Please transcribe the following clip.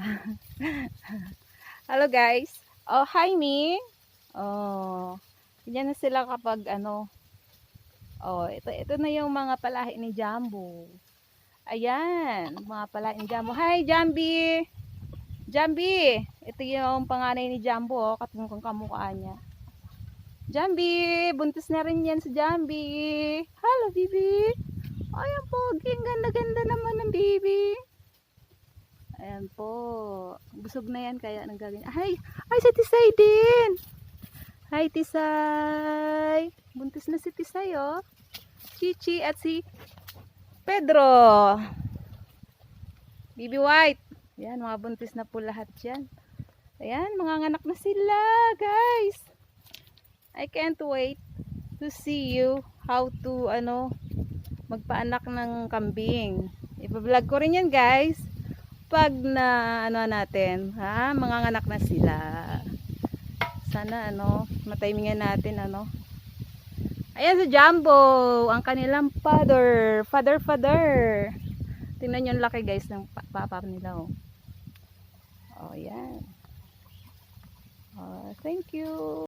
Hello guys. Oh, hi me. Oh. Ganyan na sila kapag ano. Oh, ito ito na yung mga palahi ni Jumbo. Ayan, mga palahi ni Jumbo. Hi, Jambi. Jambi. Ito yung panganay ni Jumbo, oh, katungkang kamukha niya. Jambi, buntis na rin yan si Jambi. Hello, baby. Ay, ang pogi. Ang ganda-ganda naman ng baby. Ayan po. Busog na yan kaya nagagawin. Ay, ay si Tisay din. Hi Tisay. Buntis na si Tisay oh. Chichi at si Pedro. Bibi White. Yan, mga buntis na po lahat yan. Ayan, mga anak na sila, guys. I can't wait to see you how to, ano, magpaanak ng kambing. Ipa-vlog ko rin yan, guys pag na ano natin, ha, mga anak na sila. Sana ano, matimingan natin ano. Ayan si Jumbo, ang kanilang father, father, father. Tingnan yung laki guys ng pa- papa nila oh. Oh, yan. Oh, thank you.